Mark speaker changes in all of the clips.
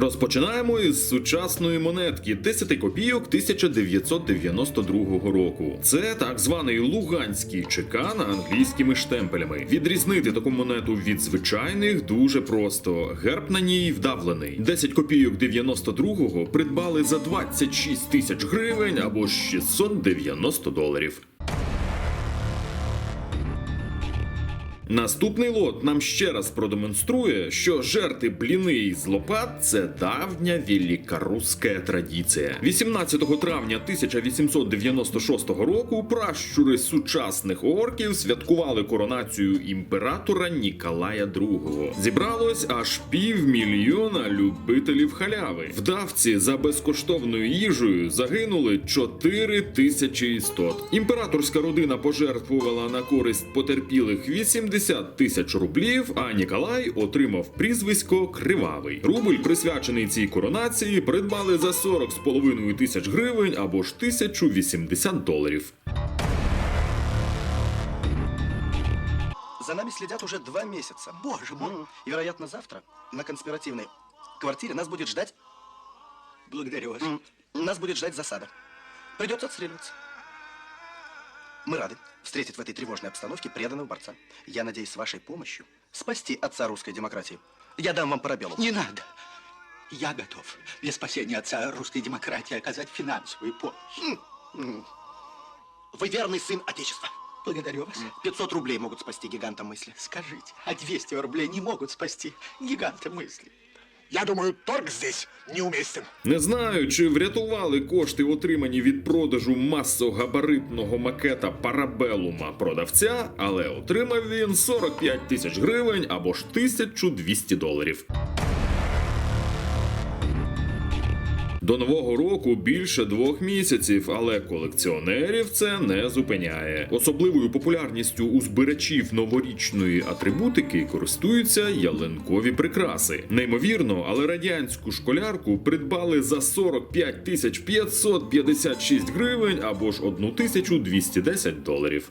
Speaker 1: Розпочинаємо із сучасної монетки 10 копійок 1992 року. Це так званий луганський чекан англійськими штемпелями. Відрізнити таку монету від звичайних дуже просто. Герб на ній вдавлений. 10 копійок 92-го придбали за 26 тисяч гривень або 690 доларів. Наступний лот нам ще раз продемонструє, що жерти бліни із лопат це давня великоруська традиція. 18 травня 1896 року пращури сучасних орків святкували коронацію імператора Ніколая II. Зібралось аж півмільйона любителів халяви. Вдавці за безкоштовною їжею загинули 4 тисячі істот. Імператорська родина пожертвувала на користь потерпілих 80 тисяч рублів, а Ніколай отримав прізвисько Кривавий. Рубль, присвячений цій коронації, придбали за 40,5 тисяч гривень або ж 1080 доларів.
Speaker 2: За нами следят уже два месяца.
Speaker 3: Боже мой.
Speaker 2: М, И, вероятно, завтра на конспиративной квартире нас будет ждать...
Speaker 3: Благодарю вас.
Speaker 2: м, Нас будет ждать засада. Придется отстреливаться. Мы рады встретить в этой тревожной обстановке преданного борца. Я надеюсь, с вашей помощью спасти отца русской демократии. Я дам вам парабеллум.
Speaker 3: Не надо. Я готов для спасения отца русской демократии оказать финансовую помощь.
Speaker 2: Вы верный сын Отечества.
Speaker 3: Благодарю вас.
Speaker 2: 500 рублей могут спасти гиганта мысли.
Speaker 3: Скажите, а 200 рублей не могут спасти гиганта мысли?
Speaker 4: Я думаю, торг здесь неуместен.
Speaker 1: Не знаю, чи врятували кошти, отримані від продажу масогабаритного макета Парабелума продавця, але отримав він 45 тисяч гривень або ж 1200 доларів. До нового року більше двох місяців, але колекціонерів це не зупиняє. Особливою популярністю у збирачів новорічної атрибутики користуються ялинкові прикраси. Неймовірно, але радянську школярку придбали за 45 тисяч 556 гривень або ж 1210 доларів.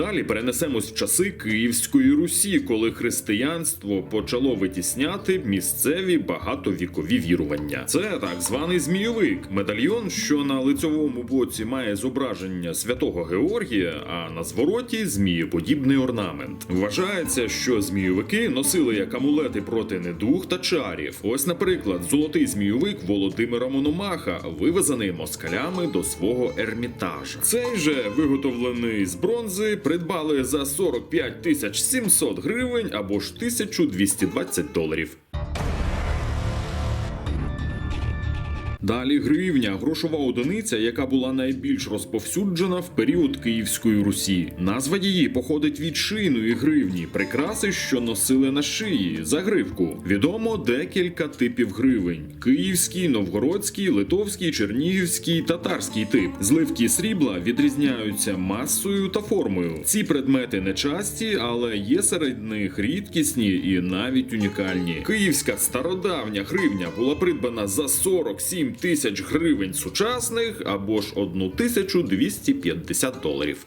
Speaker 1: Далі перенесемось в часи Київської Русі, коли християнство почало витісняти місцеві багатовікові вірування. Це так званий змійовик, медальйон, що на лицьовому боці має зображення святого Георгія, а на звороті змієподібний орнамент. Вважається, що змійовики носили як амулети проти недуг та чарів. Ось, наприклад, золотий змійовик Володимира Мономаха, вивезений москалями до свого ермітажа. Цей же виготовлений з бронзи придбали за 45 тисяч 700 гривень або ж 1220 доларів. Далі гривня грошова одиниця, яка була найбільш розповсюджена в період Київської Русі. Назва її походить від шийної гривні, прикраси, що носили на шиї, загривку. Відомо декілька типів гривень: київський, новгородський, литовський, чернігівський, татарський тип. Зливки срібла відрізняються масою та формою. Ці предмети не часті, але є серед них рідкісні і навіть унікальні. Київська стародавня гривня була придбана за 47 тисяч гривень сучасних або ж 1250 доларів.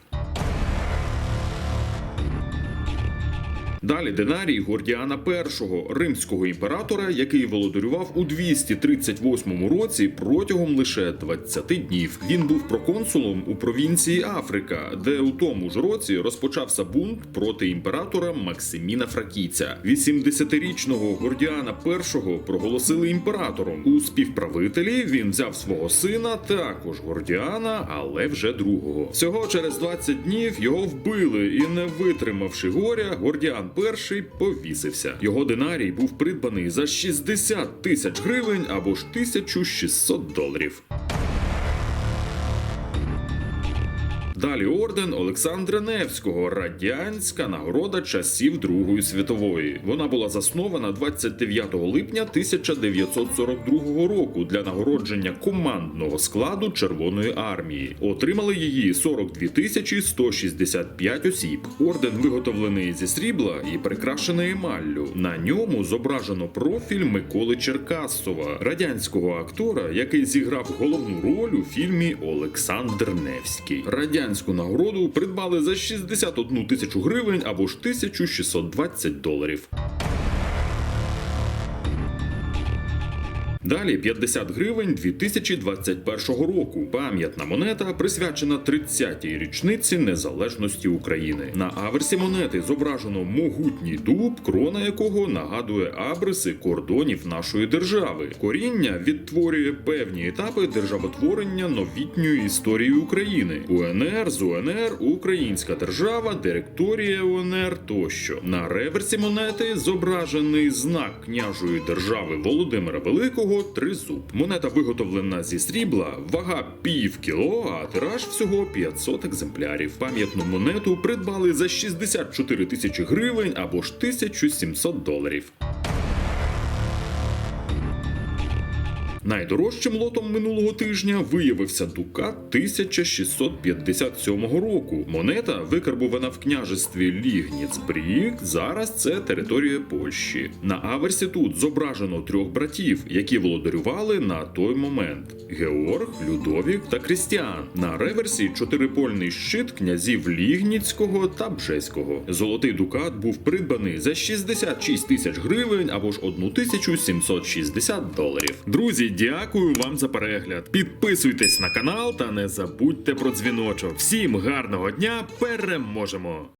Speaker 1: Далі динарій Гордіана І, римського імператора, який володарював у 238 році протягом лише 20 днів. Він був проконсулом у провінції Африка, де у тому ж році розпочався бунт проти імператора Максиміна Фракійця. 80-річного Гордіана І проголосили імператором. У співправителі він взяв свого сина, також Гордіана, але вже другого. Всього через 20 днів його вбили, і не витримавши горя, Гордіан І повісився. Його динарій був придбаний за 60 тисяч гривень або ж 1600 доларів. Далі орден Олександра Невського, радянська нагорода часів Другої світової. Вона була заснована 29 липня 1942 року для нагородження командного складу Червоної армії. Отримали її 42 тисячі 165 осіб. Орден виготовлений зі срібла і прикрашений емаллю. На ньому зображено профіль Миколи Черкасова, радянського актора, який зіграв головну роль у фільмі Олександр Невський. Радянську нагороду придбали за 61 тисячу гривень або ж 1620 доларів. Далі 50 гривень 2021 року. Пам'ятна монета присвячена 30-й річниці незалежності України. На аверсі монети зображено могутній дуб, крона якого нагадує абриси кордонів нашої держави. Коріння відтворює певні етапи державотворення новітньої історії України. УНР з УНР, Українська держава, директорія УНР тощо. На реверсі монети зображений знак княжої держави Володимира Великого тризуб. Монета виготовлена зі срібла, вага пів кіло, а тираж всього 500 екземплярів. Пам'ятну монету придбали за 64 тисячі гривень або ж 1700 доларів. Найдорожчим лотом минулого тижня виявився Дукат 1657 року. Монета викарбувана в княжестві Лігніцбріг. Зараз це територія Польщі. На аверсі тут зображено трьох братів, які володарювали на той момент: Георг, Людовік та Крістіан. На реверсі чотирипольний щит князів Лігніцького та Бжеського. Золотий дукат був придбаний за 66 тисяч гривень або ж 1760 доларів. Друзі, дякую вам за перегляд. Підписуйтесь на канал та не забудьте про дзвіночок. Всім гарного дня! Переможемо!